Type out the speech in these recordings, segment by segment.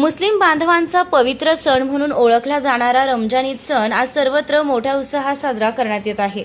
मुस्लिम बांधवांचा पवित्र सण म्हणून ओळखला जाणारा रमजान ईद सण आज सर्वत्र मोठ्या उत्साहात साजरा करण्यात येत आहे.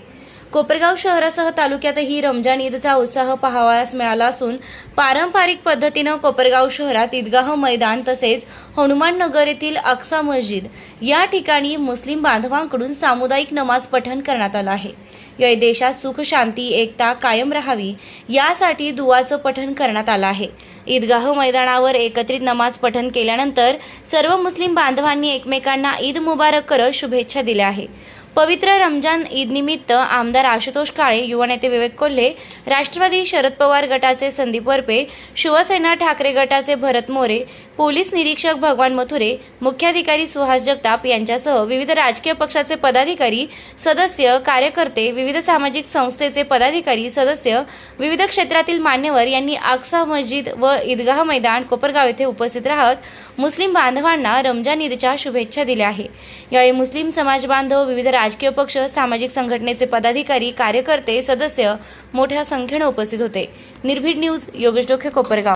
कोपरगाव शहरासह तालुक्यातही रमजान ईदचा उत्साह पाहावयास मिळाला असून पारंपरिक पद्धतीनं कोपरगाव शहरात ईदगाह मैदान तसेच हनुमान नगर येथील अक्सा मस्जिद या ठिकाणी मुस्लिम बांधवांकडून सामुदायिक नमाज पठण करण्यात आलं आहे. या देशात सुख शांती एकता कायम राहावी यासाठी दुवाचं पठण करण्यात आलं आहे. ईदगाह मैदानावर एकत्रित नमाज पठण केल्यानंतर सर्व मुस्लिम बांधवांनी एकमेकांना ईद मुबारक करत शुभेच्छा दिल्या आहे पवित्र रमजान ईदनिमित्त आमदार आशुतोष काळे युवा नेते विवेक कोल्हे राष्ट्रवादी शरद पवार गटाचे संदीप वरपे शिवसेना ठाकरे गटाचे भरत मोरे पोलीस निरीक्षक भगवान मथुरे मुख्याधिकारी सुहास जगताप यांच्यासह विविध राजकीय पक्षाचे पदाधिकारी सदस्य कार्यकर्ते विविध सामाजिक संस्थेचे पदाधिकारी सदस्य विविध क्षेत्रातील मान्यवर यांनी आक्सा मस्जिद व ईदगाह मैदान कोपरगाव येथे उपस्थित राहत मुस्लिम बांधवांना रमजान ईदच्या शुभेच्छा दिल्या आहे. यावेळी मुस्लिम समाज बांधव विविध राजकीय पक्ष सामाजिक संघटनेचे पदाधिकारी कार्यकर्ते सदस्य मोठ्या संख्येने उपस्थित होते. निर्भीड न्यूज योगेश डोखे कोपरगाव.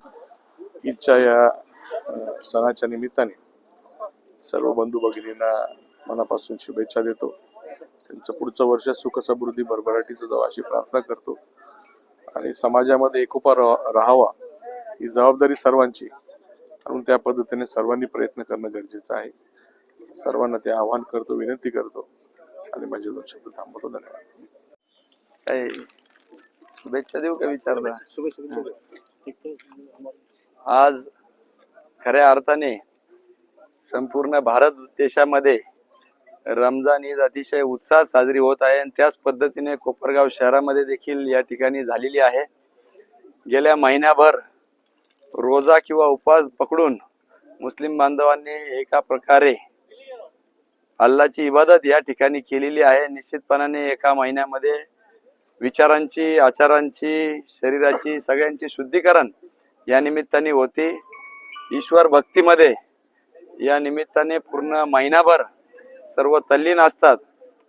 ईदच्या या सणाच्या निमित्ताने सर्व बंधू भगिनींना मनापासून शुभेच्छा देतो. त्यांचं पुढचं वर्ष सुख समृद्धी भरभराटीचं जावं अशी प्रार्थना करतो. आणि समाजामध्ये एकोपा राहावा ही जबाबदारी सर्वांची. म्हणून त्या पद्धतीने सर्वांनी प्रयत्न करणं गरजेचं आहे. सर्वांना ते आवाहन करतो विनंती करतो. दोन शब्द थांबवतो. धन्यवाद. काय? शुभेच्छा देऊ का विचारला? आज खऱ्या अर्थाने संपूर्ण भारत देशामध्ये रमजान ईद अतिशय उत्साहात साजरी होत आहे आणि त्याच पद्धतीने कोपरगाव शहरामध्ये देखील या ठिकाणी झालेली आहे. गेल्या महिन्याभर रोजा किंवा उपवास पकडून मुस्लिम बांधवांनी एका प्रकारे अल्लाची इबादत या ठिकाणी केलेली आहे. निश्चितपणाने एका महिन्यामध्ये विचारांची आचारांची शरीराची सगळ्यांची शुद्धीकरण या निमित्ताने होती. ईश्वर भक्तीमध्ये या निमित्ताने पूर्ण महिनाभर सर्व तल्लीन असतात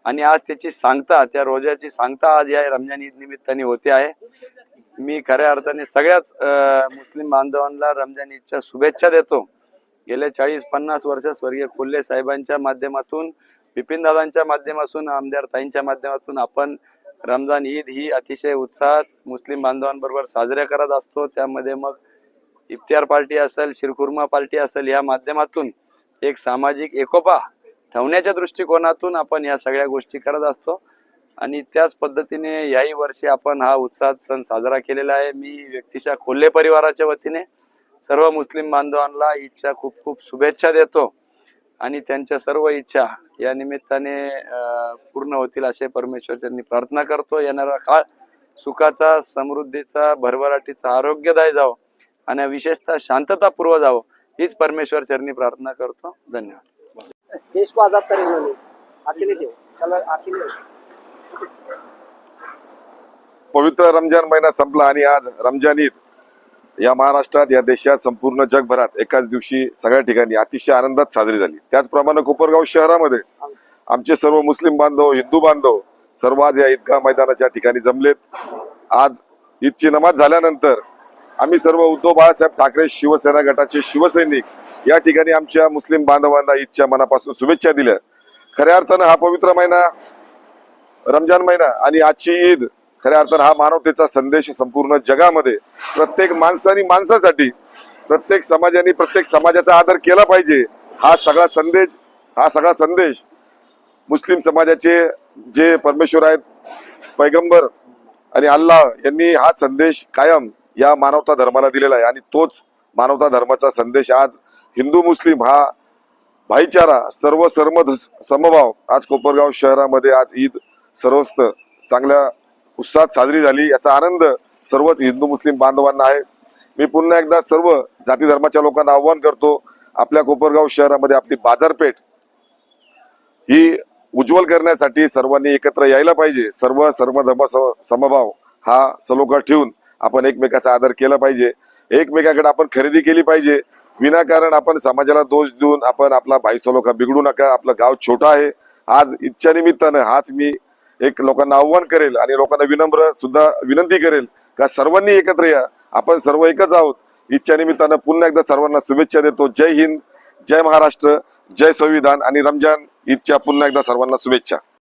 आणि आज त्याची सांगता त्या रोजाची सांगता आज या रमजान ईद निमित्ताने होते आहे. मी खऱ्या अर्थाने सगळ्याच मुस्लिम बांधवांना रमजान ईदच्या शुभेच्छा देतो. गेल्या चाळीस पन्नास वर्ष स्वर्गीय कोल्हे साहेबांच्या माध्यमातून बिपिन दादांच्या माध्यमातून आमदार ताईंच्या माध्यमातून आपण रमजान ईद ही अतिशय उत्साहात मुस्लिम बांधवांबरोबर साजऱ्या करत असतो. त्यामध्ये मग इफ्तियार पार्टी असेल शिरखुर्मा पार्टी असेल या माध्यमातून एक सामाजिक एकोपा ठेवण्याच्या दृष्टिकोनातून आपण या सगळ्या गोष्टी करत असतो. आणि त्याच पद्धतीने याही वर्षी आपण हा उत्साहात सण साजरा केलेला आहे. मी व्यक्तिशा कोल्हे परिवाराच्या वतीने सर्व मुस्लिम बांधवांना ईदच्या खूप खूप शुभेच्छा देतो. आणि त्यांच्या सर्व इच्छा या निमित्ताने पूर्ण होतील असे परमेश्वरच्यांनी प्रार्थना करतो. येणारा काळ सुखाचा समृद्धीचा भरभराटीचा आरोग्यदायी जावं आणि विशेषतः शांततापूर्व जावं हीच परमेश्वर चरणी प्रार्थना करतो. धन्यवाद. पवित्र रमजान महिना संपला आणि आज रमजान ईद या महाराष्ट्रात या देशात संपूर्ण जगभरात एकाच दिवशी सगळ्या ठिकाणी अतिशय आनंदात साजरी झाली. त्याचप्रमाणे कोपरगाव शहरामध्ये आमचे सर्व मुस्लिम बांधव हिंदू बांधव सर्व आज या ईदगाह मैदानाच्या ठिकाणी जमलेत. आज ईदची नमाज झाल्यानंतर आम्ही सर्व उद्धव बाळासाहेब ठाकरे शिवसेना गटाचे शिवसैनिक या ठिकाणी आमच्या मुस्लिम बांधवांना ईदच्या मनापासून शुभेच्छा दिल्या. खऱ्या अर्थानं हा पवित्र महिना रमजान महिना आणि आजची ईद खऱ्या अर्थानं हा मानवतेचा संदेश संपूर्ण जगामध्ये. प्रत्येक माणसाने माणसासाठी प्रत्येक समाजाने प्रत्येक समाजाचा आदर केला पाहिजे. हा सगळा संदेश हा सगळा संदेश मुस्लिम समाजाचे जे परमेश्वर आहेत पैगंबर आणि अल्लाह यांनी हा संदेश कायम या मानवता धर्माला दिलेला आहे. आणि तोच मानवता धर्माचा संदेश आज हिंदू मुस्लिम हा भाईचारा सर्व सर्म समभाव आज कोपरगाव शहरामध्ये आज ईद सर्वस्त चांगल्या उत्साहात साजरी झाली. याचा आनंद सर्वच हिंदू मुस्लिम बांधवांना आहे. मी पुन्हा एकदा सर्व जाती धर्माच्या लोकांना आव्हान करतो. आपल्या कोपरगाव शहरामध्ये आपली बाजारपेठ ही उज्ज्वल करण्यासाठी सर्वांनी एकत्र यायला पाहिजे. सर्व सर्व धर्म स- समभाव हा सलोखा ठेवून आपण एकमेकाचा आदर केला पाहिजे. एकमेकाकडे आपण खरेदी केली पाहिजे. विनाकारण आपण समाजाला दोष देऊन आपण आपला भाई सलोखा बिघडू नका. आपलं गाव छोटं आहे. आज इच्छा निमित्तानं हाच मी एक लोकांना आव्हान करेल आणि लोकांना विनम्र सुद्धा विनंती करेल का सर्वांनी एकत्र या. आपण सर्व एकच आहोत. इच्छा निमित्तानं पुन्हा एकदा सर्वांना शुभेच्छा देतो. जय हिंद जय महाराष्ट्र जय संविधान आणि रमजान. ईदच्या पुन्हा एकदा सर्वांना शुभेच्छा.